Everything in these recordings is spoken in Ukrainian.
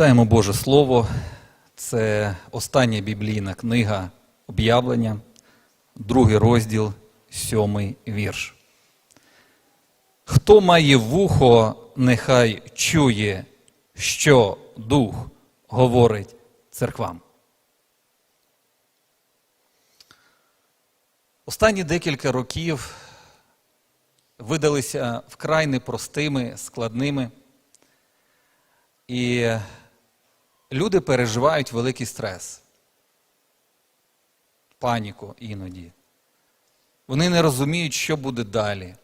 Читаємо Боже Слово. Це остання біблійна книга об'явлення, другий розділ, сьомий вірш. Хто має вухо, нехай чує, що Дух говорить церквам. Останні декілька років видалися вкрай непростими, складними. І люди переживають великий стрес, паніку іноді. Вони не розуміють, що буде далі.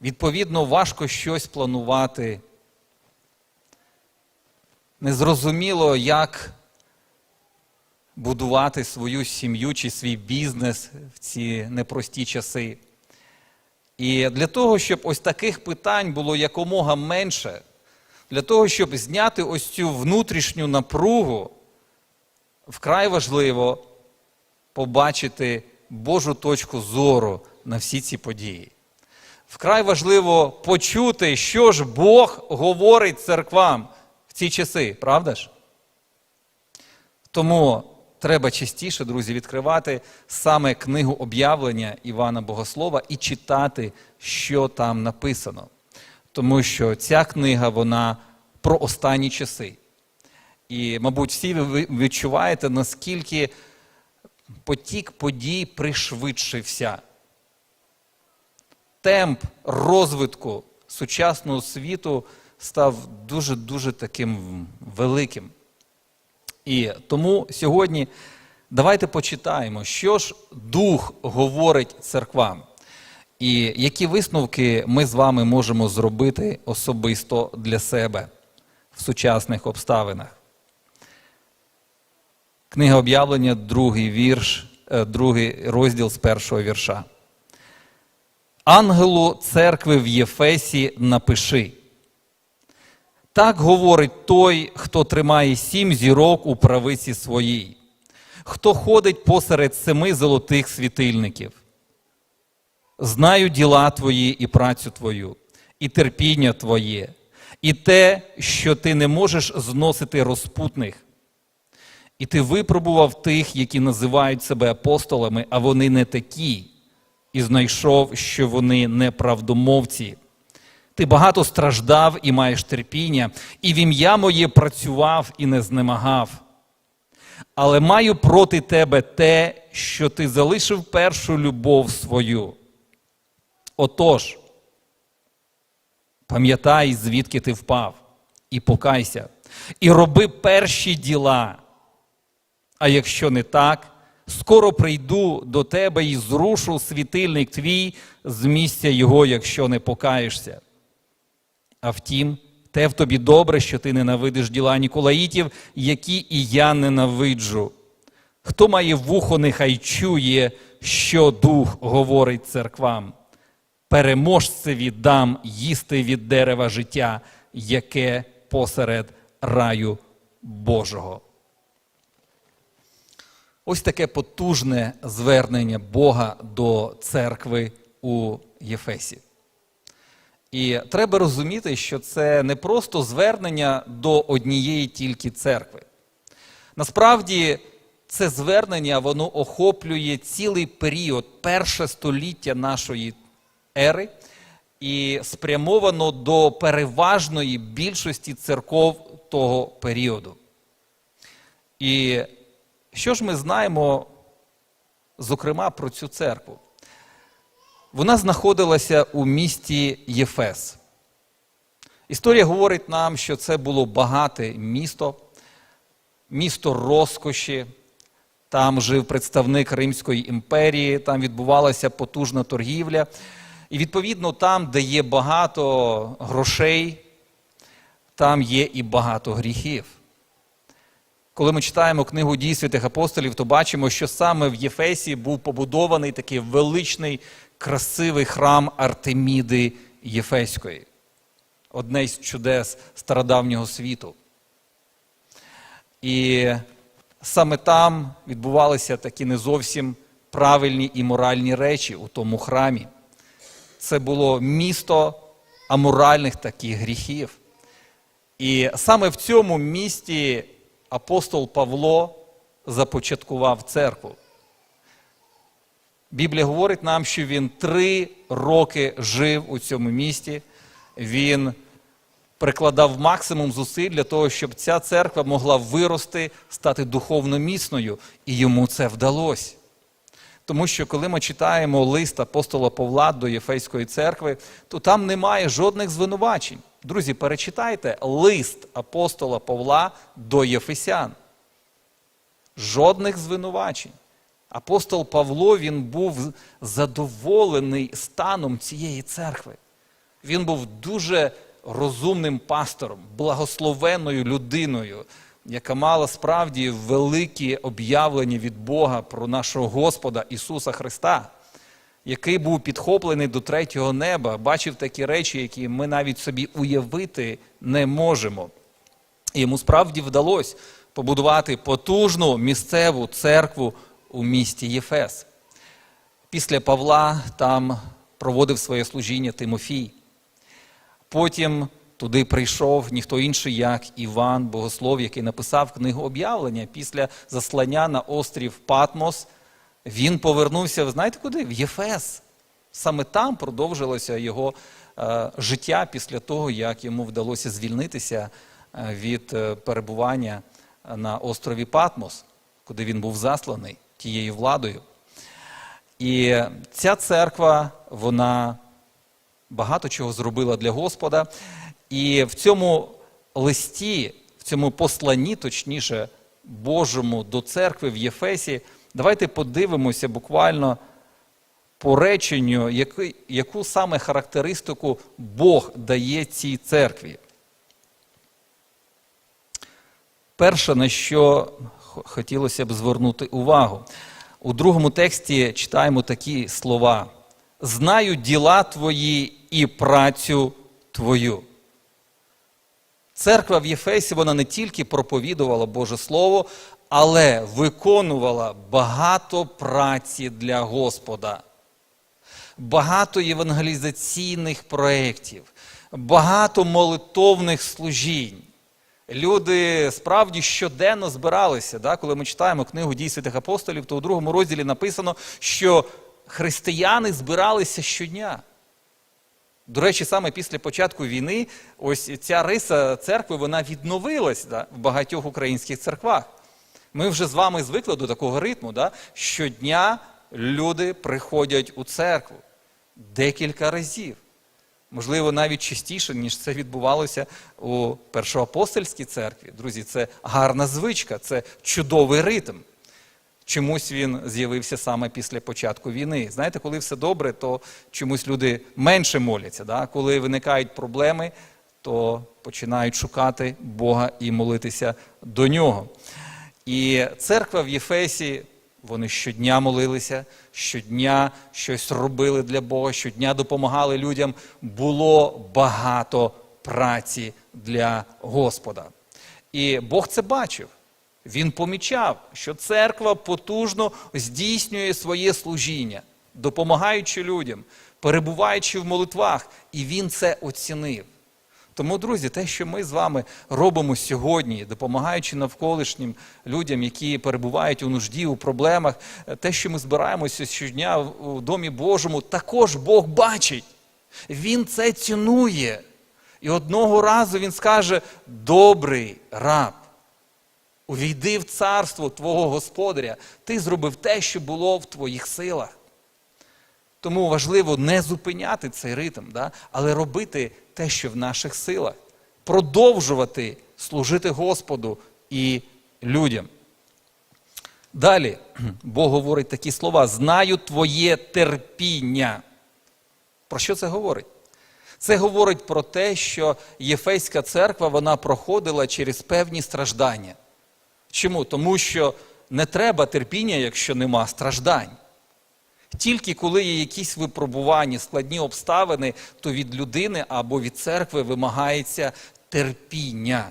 Відповідно, важко щось планувати. Незрозуміло, як будувати свою сім'ю чи свій бізнес в ці непрості часи. І для того, щоб ось таких питань було якомога менше, для того, щоб зняти ось цю внутрішню напругу, вкрай важливо побачити Божу точку зору на всі ці події. Вкрай важливо почути, що ж Бог говорить церквам в ці часи, правда ж? Тому треба частіше, друзі, відкривати саме книгу об'явлення Івана Богослова і читати, що там написано. Тому що ця книга вона про останні часи. І, мабуть, всі ви відчуваєте, наскільки потік подій пришвидшився. Темп розвитку сучасного світу став дуже-дуже таким великим. І тому сьогодні давайте почитаємо, що ж Дух говорить церквам, і які висновки ми з вами можемо зробити особисто для себе в сучасних обставинах. Книга об'явлення, другий вірш, е, другий розділ з першого вірша. Ангелу церкви в Єфесі напиши. Так говорить той, хто тримає сім зірок у правиці своїй, хто ходить посеред семи золотих світильників. Знаю діла твої і працю твою, і терпіння твоє, і те, що ти не можеш зносити розпутних. І ти випробував тих, які називають себе апостолами, а вони не такі, і знайшов, що вони неправдомовці. Ти багато страждав і маєш терпіння, і в ім'я моє працював і не знемагав. Але маю проти тебе те, що ти залишив першу любов свою. Отож, пам'ятай, звідки ти впав, і покайся, і роби перші діла. А якщо не так, скоро прийду до тебе і зрушу світильник твій з місця його, якщо не покаєшся. А втім, те в тобі добре, що ти ненавидиш діла Ніколаїтів, які і я ненавиджу. Хто має вухо, нехай чує, що дух говорить церквам. Переможцеві дам їсти від дерева життя, яке посеред раю Божого. Ось таке потужне звернення Бога до церкви у Єфесі. І треба розуміти, що це не просто звернення до однієї тільки церкви. Насправді, це звернення воно охоплює цілий період, перше століття нашої ери, і спрямовано до переважної більшості церков того періоду. І що ж ми знаємо, зокрема, про цю церкву? Вона знаходилася у місті Єфес. Історія говорить нам, що це було багате місто, місто розкоші. Там жив представник Римської імперії, там відбувалася потужна торгівля. І, відповідно, там, де є багато грошей, там є і багато гріхів. Коли ми читаємо книгу дій святих апостолів, то бачимо, що саме в Єфесі був побудований такий величний, красивий храм Артеміди Єфеської, одне з чудес стародавнього світу. І саме там відбувалися такі не зовсім правильні і моральні речі у тому храмі. Це було місто аморальних таких гріхів. І саме в цьому місті апостол Павло започаткував церкву. Біблія говорить нам, що він три роки жив у цьому місті. Він прикладав максимум зусиль для того, щоб ця церква могла вирости, стати духовно міцною, і йому це вдалося. Тому що коли ми читаємо лист апостола Павла до Єфейської церкви, то там немає жодних звинувачень. Друзі, перечитайте лист апостола Павла до Єфесян. Жодних звинувачень. Апостол Павло він був задоволений станом цієї церкви. Він був дуже розумним пастором, благословенною людиною, яка мала справді великі об'явлення від Бога про нашого Господа Ісуса Христа, який був підхоплений до третього неба, бачив такі речі, які ми навіть собі уявити не можемо. І йому справді вдалося побудувати потужну місцеву церкву у місті Єфес. Після Павла там проводив своє служіння Тимофій. Потім туди прийшов ніхто інший, як Іван Богослов, який написав книгу об'явлення після заслання на острів Патмос. Він повернувся, знаєте куди? В Єфес. Саме там продовжилося його е, життя після того, як йому вдалося звільнитися е, від е, перебування на острові Патмос, куди він був засланий тією владою. І ця церква, вона багато чого зробила для Господа. І в цьому листі, в цьому посланні, точніше, Божому до церкви в Єфесі, давайте подивимося буквально по реченню, яку, яку саме характеристику Бог дає цій церкві. Перше, на що хотілося б звернути увагу, у другому тексті читаємо такі слова: Знаю діла твої і працю твою. Церква в Єфесі вона не тільки проповідувала Боже Слово, але виконувала багато праці для Господа, багато євангелізаційних проєктів, багато молитовних служінь. Люди справді щоденно збиралися. Да? Коли ми читаємо книгу дій святих апостолів, то у другому розділі написано, що християни збиралися щодня. До речі, саме після початку війни, ось ця риса церкви вона відновилась да, в багатьох українських церквах. Ми вже з вами звикли до такого ритму. Да? Щодня люди приходять у церкву декілька разів. Можливо, навіть частіше, ніж це відбувалося у першоапостольській церкві. Друзі, це гарна звичка, це чудовий ритм. Чомусь він з'явився саме після початку війни. Знаєте, коли все добре, то чомусь люди менше моляться. Да? Коли виникають проблеми, то починають шукати Бога і молитися до нього. І церква в Єфесі, вони щодня молилися, щодня щось робили для Бога, щодня допомагали людям. Було багато праці для Господа. І Бог це бачив. Він помічав, що церква потужно здійснює своє служіння, допомагаючи людям, перебуваючи в молитвах, і він це оцінив. Тому, друзі, те, що ми з вами робимо сьогодні, допомагаючи навколишнім людям, які перебувають у нужді, у проблемах, те, що ми збираємося щодня у Домі Божому, також Бог бачить. Він це цінує. І одного разу він скаже: добрий раб. Увійди в царство твого господаря, ти зробив те, що було в твоїх силах. Тому важливо не зупиняти цей ритм, да? але робити те, що в наших силах, продовжувати служити Господу і людям. Далі Бог говорить такі слова: знаю твоє терпіння. Про що це говорить? Це говорить про те, що Єфейська церква вона проходила через певні страждання. Чому? Тому що не треба терпіння, якщо нема страждань. Тільки коли є якісь випробування, складні обставини, то від людини або від церкви вимагається терпіння.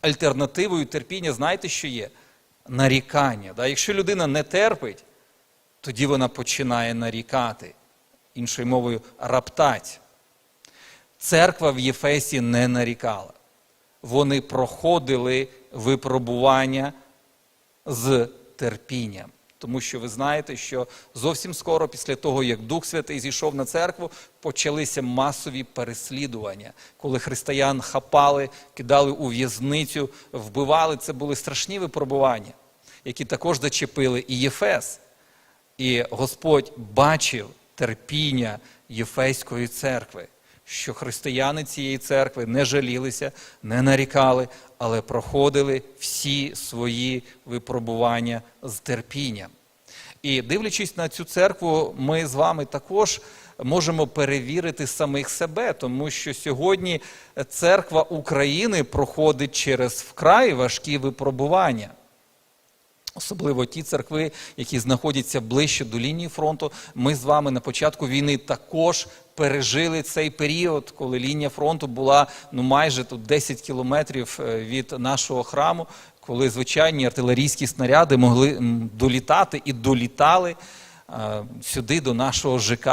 Альтернативою терпіння, знаєте, що є? Нарікання. Да? Якщо людина не терпить, тоді вона починає нарікати. Іншою мовою, раптать. Церква в Єфесі не нарікала. вони проходили випробування з терпінням. Тому що ви знаєте, що зовсім скоро, після того, як Дух Святий зійшов на церкву, почалися масові переслідування, коли християн хапали, кидали у в'язницю, вбивали. Це були страшні випробування, які також зачепили і Єфес. І Господь бачив терпіння Єфеської церкви, що християни цієї церкви не жалілися, не нарікали, але проходили всі свої випробування з терпінням. І дивлячись на цю церкву, ми з вами також можемо перевірити самих себе, тому що сьогодні церква України проходить через вкрай важкі випробування. Особливо ті церкви, які знаходяться ближче до лінії фронту. Ми з вами на початку війни також пережили цей період, коли лінія фронту була ну майже тут 10 кілометрів е, від нашого храму, коли звичайні артилерійські снаряди могли долітати і долітали е, сюди до нашого ЖК.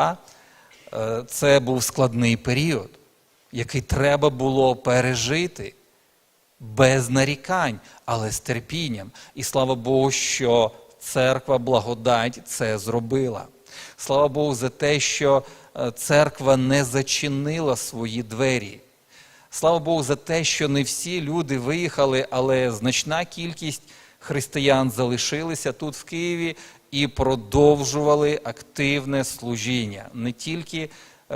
Е, Це був складний період, який треба було пережити без нарікань, але з терпінням. І слава Богу, що церква благодать це зробила. Слава Богу, за те, що е, церква не зачинила свої двері. Слава Богу, за те, що не всі люди виїхали, але значна кількість християн залишилися тут в Києві і продовжували активне служіння. Не тільки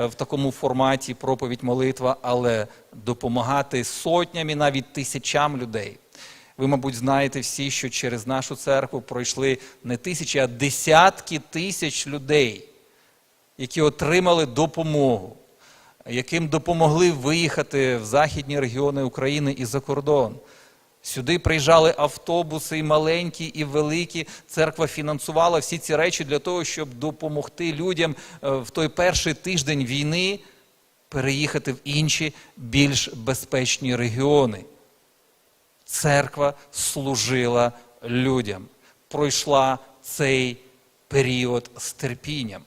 в такому форматі проповідь молитва, але допомагати сотням і навіть тисячам людей. Ви, мабуть, знаєте всі, що через нашу церкву пройшли не тисячі, а десятки тисяч людей, які отримали допомогу, яким допомогли виїхати в західні регіони України і за кордон. Сюди приїжджали автобуси і маленькі, і великі. Церква фінансувала всі ці речі для того, щоб допомогти людям е, в той перший тиждень війни переїхати в інші більш безпечні регіони. Церква служила людям, пройшла цей період з терпінням.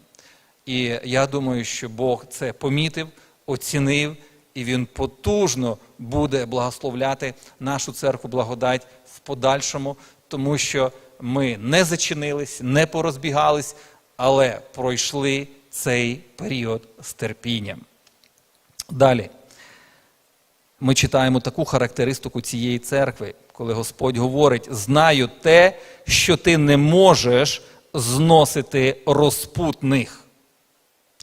І я думаю, що Бог це помітив, оцінив, і Він потужно буде благословляти нашу церкву благодать в подальшому, тому що ми не зачинились, не порозбігались, але пройшли цей період з терпінням. Далі. Ми читаємо таку характеристику цієї церкви, коли Господь говорить: знаю те, що ти не можеш зносити розпутних.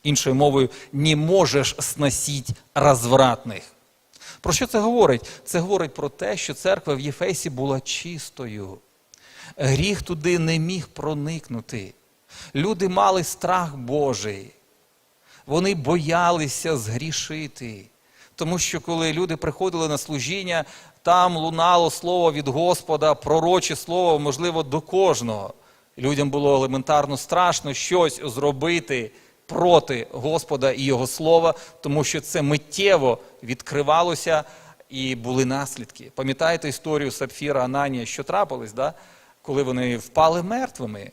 Іншою мовою, не можеш сносити розвратних. Про що це говорить? Це говорить про те, що церква в Єфесі була чистою. Гріх туди не міг проникнути. Люди мали страх Божий. Вони боялися згрішити. Тому що коли люди приходили на служіння, там лунало слово від Господа, пророче слово, можливо, до кожного. Людям було елементарно страшно щось зробити проти Господа і Його слова, тому що це миттєво відкривалося і були наслідки. Пам'ятаєте історію Сапфіра Ананія, що трапилось, да? коли вони впали мертвими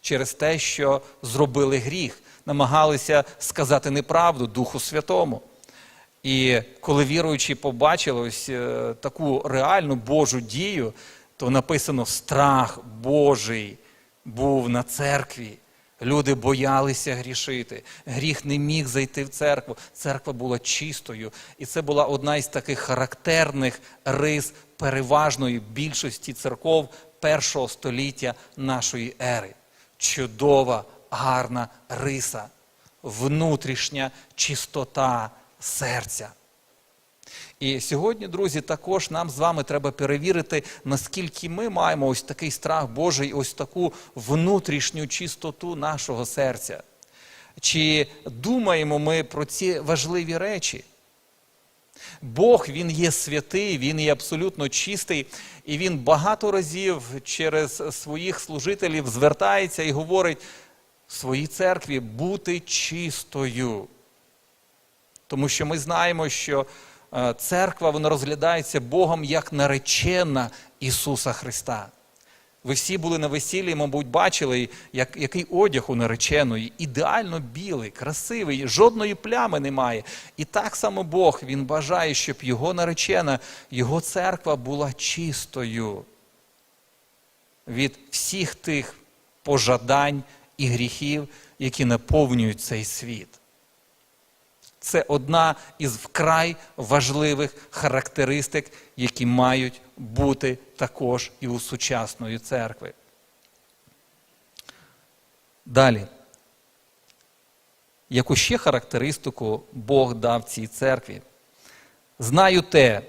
через те, що зробили гріх, намагалися сказати неправду Духу Святому. І коли віруючі побачили ось е, таку реальну Божу дію, то написано страх Божий був на церкві. Люди боялися грішити. Гріх не міг зайти в церкву. Церква була чистою. І це була одна із таких характерних рис переважної більшості церков першого століття нашої ери. Чудова, гарна риса, внутрішня чистота серця. І сьогодні, друзі, також нам з вами треба перевірити, наскільки ми маємо ось такий страх Божий, ось таку внутрішню чистоту нашого серця. Чи думаємо ми про ці важливі речі? Бог Він є святий, Він є абсолютно чистий, і Він багато разів через своїх служителів звертається і говорить своїй церкві бути чистою. Тому що ми знаємо, що церква вона розглядається Богом як наречена Ісуса Христа. Ви всі були на весіллі, мабуть, бачили, як, який одяг у нареченої, ідеально білий, красивий, жодної плями немає. І так само Бог він бажає, щоб його наречена, його церква була чистою від всіх тих пожадань і гріхів, які наповнюють цей світ. Це одна із вкрай важливих характеристик, які мають бути також і у сучасної церкви. Далі. Яку ще характеристику Бог дав цій церкві? Знаю те,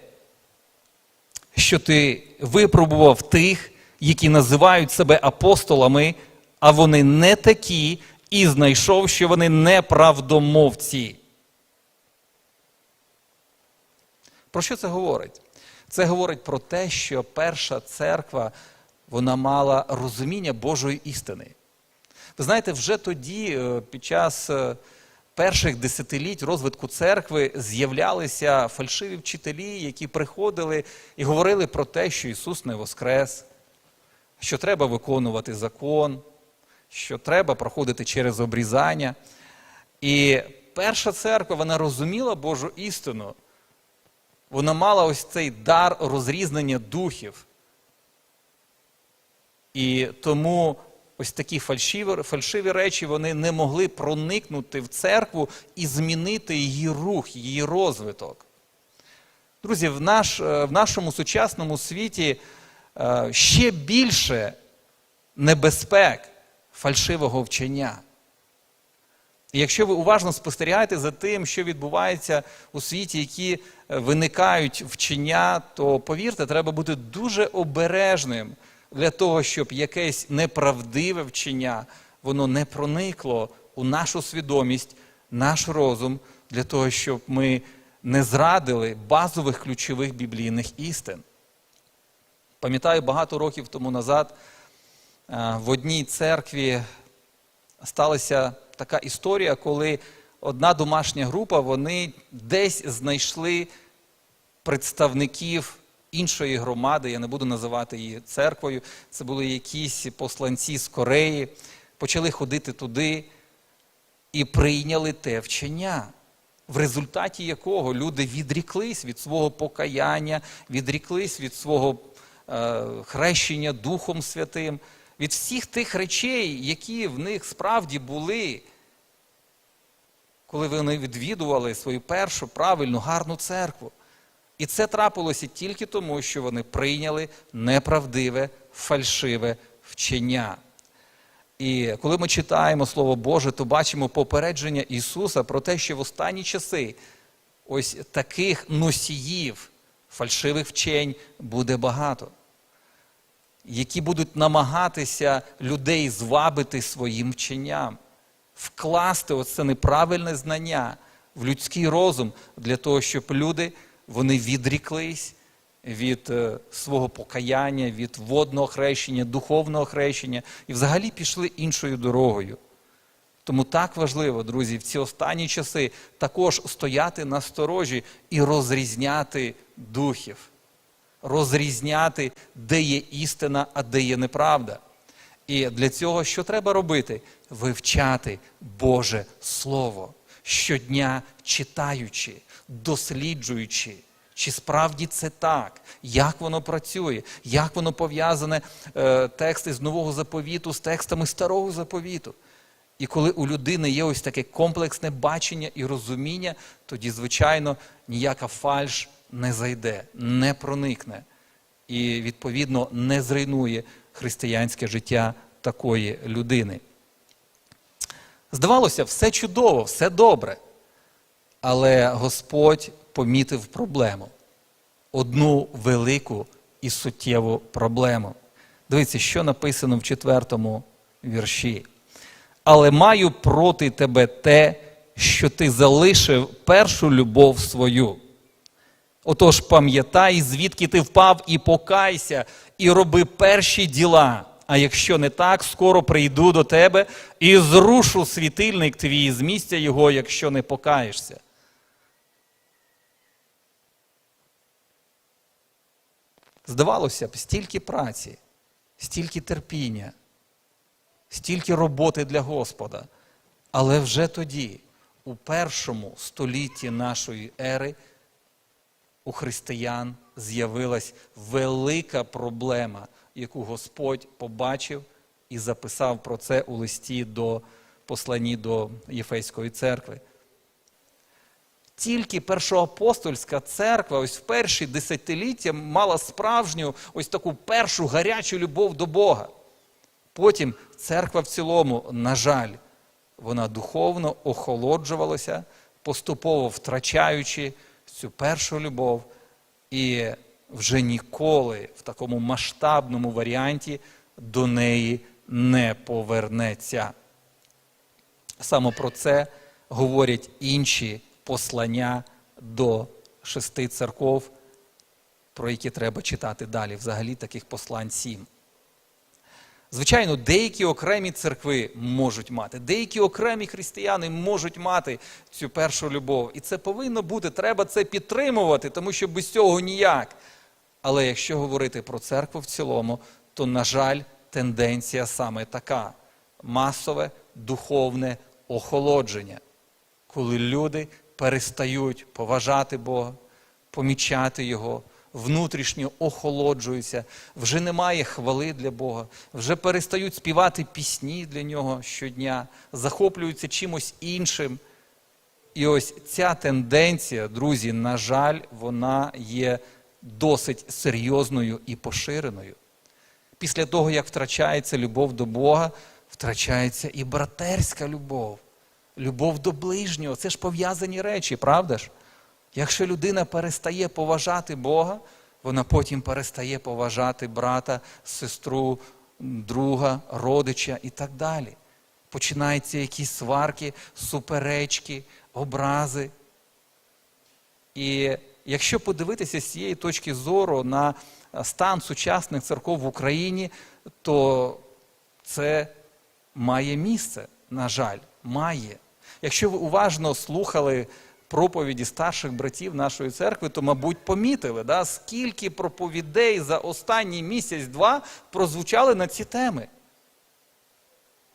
що ти випробував тих, які називають себе апостолами, а вони не такі, і знайшов, що вони неправдомовці. Про що це говорить? Це говорить про те, що перша церква вона мала розуміння Божої істини. Ви знаєте, вже тоді, е, під час е, перших десятиліть розвитку церкви, з'являлися фальшиві вчителі, які приходили і говорили про те, що Ісус не воскрес, що треба виконувати закон, що треба проходити через обрізання. І перша церква вона розуміла Божу істину. Вона мала ось цей дар розрізнення духів. І тому ось такі фальшиві, фальшиві речі вони не могли проникнути в церкву і змінити її рух, її розвиток. Друзі, в, наш, е, в нашому сучасному світі е, ще більше небезпек фальшивого вчення. Якщо ви уважно спостерігаєте за тим, що відбувається у світі, які е, виникають вчення, то повірте, треба бути дуже обережним для того, щоб якесь неправдиве вчення воно не проникло у нашу свідомість, наш розум, для того, щоб ми не зрадили базових ключових біблійних істин. Пам'ятаю, багато років тому назад е, в одній церкві сталася така історія, коли одна домашня група вони десь знайшли представників іншої громади, я не буду називати її церквою. Це були якісь посланці з Кореї, почали ходити туди і прийняли те вчення. В результаті якого люди відріклись від свого покаяння, відріклись від свого е, хрещення Духом Святим, від всіх тих речей, які в них справді були, коли вони відвідували свою першу правильну, гарну церкву. І це трапилося тільки тому, що вони прийняли неправдиве, фальшиве вчення. І коли ми читаємо Слово Боже, то бачимо попередження Ісуса про те, що в останні часи ось таких носіїв фальшивих вчень буде багато, які будуть намагатися людей звабити своїм вченням, вкласти оце неправильне знання в людський розум для того, щоб люди вони відріклись від е, свого покаяння, від водного хрещення, духовного хрещення і взагалі пішли іншою дорогою. Тому так важливо, друзі, в ці останні часи також стояти на сторожі і розрізняти духів, розрізняти, де є істина, а де є неправда. І для цього що треба робити? Вивчати Боже Слово щодня читаючи, досліджуючи, чи справді це так, як воно працює, як воно пов'язане е, тексти з нового заповіту з текстами старого заповіту. І коли у людини є ось таке комплексне бачення і розуміння, тоді, звичайно, ніяка фальш не зайде, не проникне і, відповідно, не зруйнує християнське життя такої людини. Здавалося, все чудово, все добре. Але Господь помітив проблему. Одну велику і суттєву проблему. Дивіться, що написано в четвертому вірші. Але маю проти тебе те, що ти залишив першу любов свою. Отож, пам'ятай, звідки ти впав, і покайся, і роби перші діла. А якщо не так, скоро прийду до тебе і зрушу світильник твій з місця його, якщо не покаєшся. Здавалося б, стільки праці, стільки терпіння, стільки роботи для Господа. Але вже тоді, у першому столітті нашої ери, у християн з'явилась велика проблема, яку Господь побачив і записав про це у листі до посланні до Єфейської церкви. Тільки першоапостольська церква, ось в перші десятиліття мала справжню ось таку першу гарячу любов до Бога. Потім церква в цілому, на жаль, вона духовно охолоджувалася, поступово втрачаючи цю першу любов, і вже ніколи в такому масштабному варіанті до неї не повернеться. Саме про це говорять інші послання до шести церков, про які треба читати далі. Взагалі таких послань сім. Звичайно, деякі окремі церкви можуть мати, деякі окремі християни можуть мати цю першу любов. І це повинно бути, треба це підтримувати, тому що без цього ніяк. Але якщо говорити про церкву в цілому, то, на жаль, тенденція саме така: масове духовне охолодження, коли люди перестають поважати Бога, помічати Його, внутрішньо охолоджуються, вже немає хвали для Бога, вже перестають співати пісні для нього щодня, захоплюються чимось іншим. І ось ця тенденція, друзі, на жаль, вона є досить серйозною і поширеною. Після того, як втрачається любов до Бога, втрачається і братерська любов, любов до ближнього. Це ж пов'язані речі, правда ж? Якщо людина перестає поважати Бога, вона потім перестає поважати брата, сестру, друга, родича і так далі. Починаються якісь сварки, суперечки, образи. І якщо подивитися з цієї точки зору на стан сучасних церков в Україні, то це має місце, на жаль, має. Якщо ви уважно слухали проповіді старших братів нашої церкви, то, мабуть, помітили, да, скільки проповідей за останній місяць-два прозвучали на ці теми.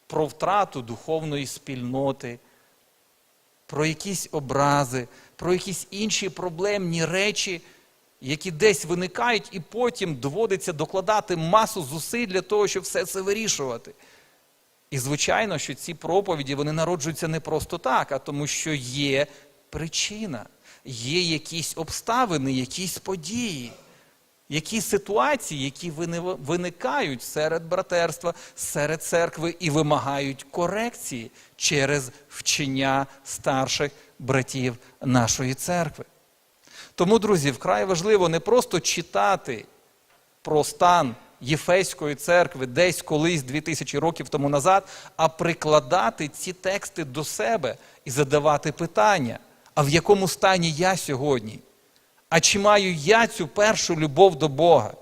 Про втрату духовної спільноти, про якісь образи, про якісь інші проблемні речі, які десь виникають, і потім доводиться докладати масу зусиль для того, щоб все це вирішувати. І звичайно, що ці проповіді вони народжуються не просто так, а тому, що є причина, є якісь обставини, якісь події, якісь ситуації, які виникають серед братерства, серед церкви і вимагають корекції через вчення старших братів нашої церкви. Тому, друзі, вкрай важливо не просто читати про стан Єфейської церкви десь колись 2000 років тому назад, а прикладати ці тексти до себе і задавати питання, а в якому стані я сьогодні? А чи маю я цю першу любов до Бога?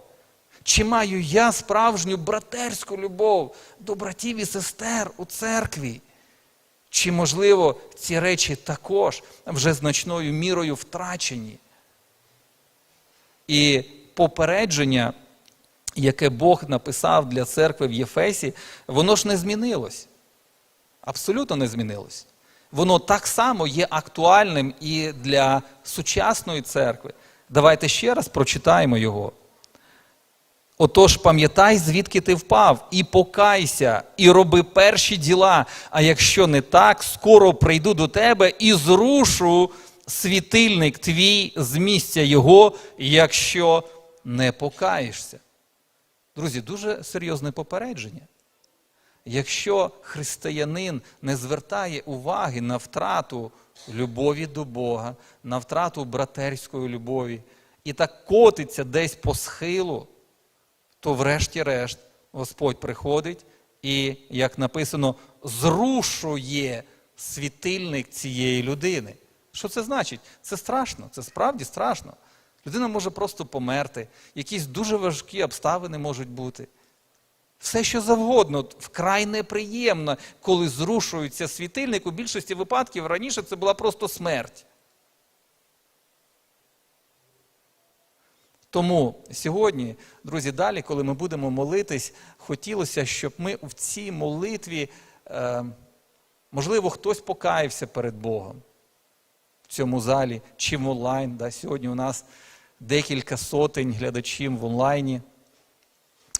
Чи маю я справжню братерську любов до братів і сестер у церкві? Чи, можливо, ці речі також вже значною мірою втрачені? І попередження, яке Бог написав для церкви в Єфесі, воно ж не змінилось. Абсолютно не змінилось. Воно так само є актуальним і для сучасної церкви. Давайте ще раз прочитаємо його. Отож, пам'ятай, звідки ти впав, і покайся, і роби перші діла. А якщо не так, скоро прийду до тебе і зрушу світильник твій з місця його, якщо не покаєшся. Друзі, дуже серйозне попередження. Якщо християнин не звертає уваги на втрату любові до Бога, на втрату братерської любові, і так котиться десь по схилу, то врешті-решт Господь приходить і, як написано, зрушує світильник цієї людини. Що це значить? Це страшно, це справді страшно. Людина може просто померти, якісь дуже важкі обставини можуть бути. Все, що завгодно, вкрай неприємно, коли зрушується світильник. У більшості випадків раніше це була просто смерть. Тому сьогодні, друзі, далі, коли ми будемо молитись, хотілося, щоб ми в цій молитві, е, можливо, хтось покаявся перед Богом в цьому залі чи в онлайн. Да? Сьогодні у нас декілька сотень глядачів в онлайні,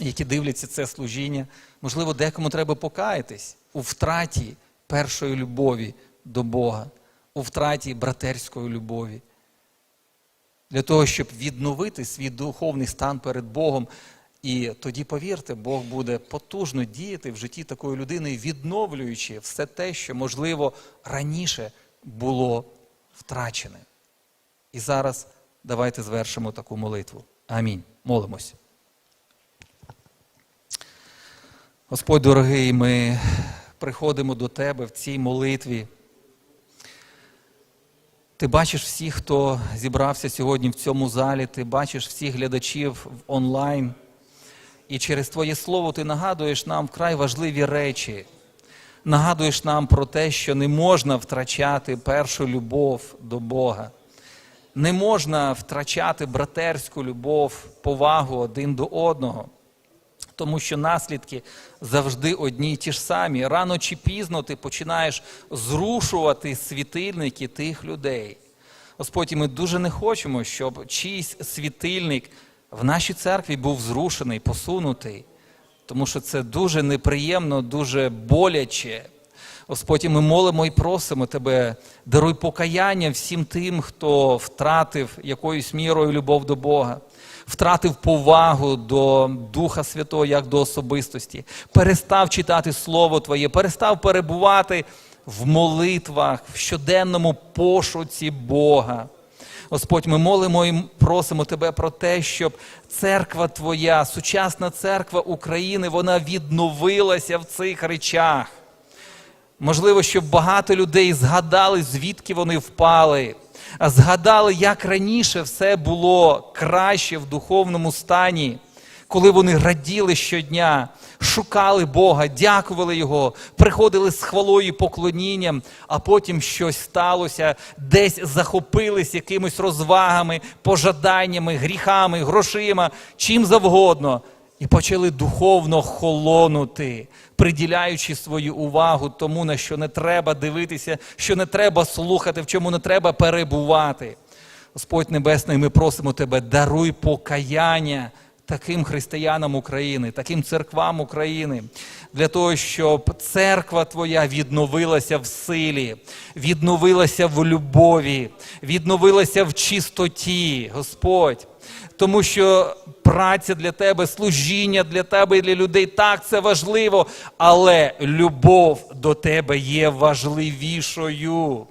які дивляться це служіння. Можливо, декому треба покаятись у втраті першої любові до Бога, у втраті братерської любові. Для того, щоб відновити свій духовний стан перед Богом. І тоді, повірте, Бог буде потужно діяти в житті такої людини, відновлюючи все те, що, можливо, раніше було втрачене. І зараз давайте звершимо таку молитву. Амінь. Молимось. Господь дорогий, ми приходимо до Тебе в цій молитві. Ти бачиш всіх, хто зібрався сьогодні в цьому залі, ти бачиш всіх глядачів онлайн. І через Твоє Слово ти нагадуєш нам вкрай важливі речі. Нагадуєш нам про те, що не можна втрачати першу любов до Бога. Не можна втрачати братерську любов, повагу один до одного. Тому що наслідки завжди одні й ті ж самі. Рано чи пізно ти починаєш зрушувати світильники тих людей. Господь, ми дуже не хочемо, щоб чийсь світильник в нашій церкві був зрушений, посунутий, тому що це дуже неприємно, дуже боляче. Господь, ми молимо і просимо Тебе, даруй покаяння всім тим, хто втратив якоюсь мірою любов до Бога, втратив повагу до Духа Святого як до особистості, перестав читати Слово Твоє, перестав перебувати в молитвах, в щоденному пошуці Бога. Господь, ми молимо і просимо Тебе про те, щоб церква Твоя, сучасна церква України, вона відновилася в цих речах. Можливо, щоб багато людей згадали, звідки вони впали, згадали, як раніше все було краще в духовному стані, коли вони раділи щодня, шукали Бога, дякували Його, приходили з хвалою і поклонінням, а потім щось сталося, десь захопились якимись розвагами, пожаданнями, гріхами, грошима, чим завгодно. І почали духовно холонути, приділяючи свою увагу тому, на що не треба дивитися, що не треба слухати, в чому не треба перебувати. Господь Небесний, ми просимо Тебе, даруй покаяння таким християнам України, таким церквам України, для того, щоб церква Твоя відновилася в силі, відновилася в любові, відновилася в чистоті, Господь. Тому що праця для тебе, служіння для тебе і для людей так це важливо, але любов до тебе є важливішою.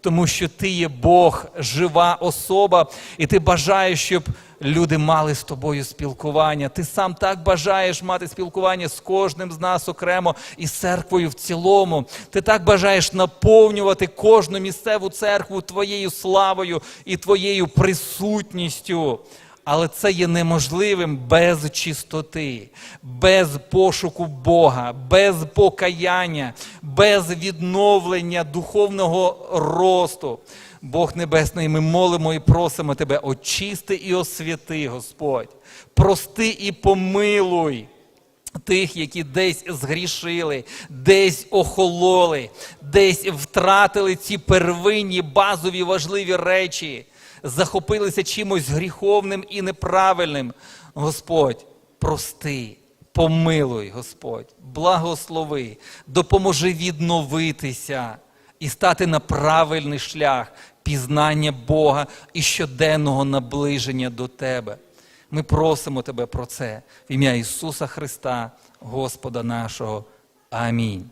Тому що ти є Бог, жива особа, і ти бажаєш, щоб люди мали з тобою спілкування. Ти сам так бажаєш мати спілкування з кожним з нас окремо і з церквою в цілому. Ти так бажаєш наповнювати кожну місцеву церкву твоєю славою і твоєю присутністю. Але це є неможливим без чистоти, без пошуку Бога, без покаяння, без відновлення духовного росту. Бог Небесний, ми молимо і просимо Тебе, очисти і освяти, Господь, прости і помилуй. Тих, які десь згрішили, десь охололи, десь втратили ці первинні базові важливі речі захопилися чимось гріховним і неправильним. Господь, прости, помилуй, Господь, благослови, допоможи відновитися і стати на правильний шлях пізнання Бога і щоденного наближення до Тебе. Ми просимо Тебе про це в ім'я Ісуса Христа, Господа нашого. Амінь.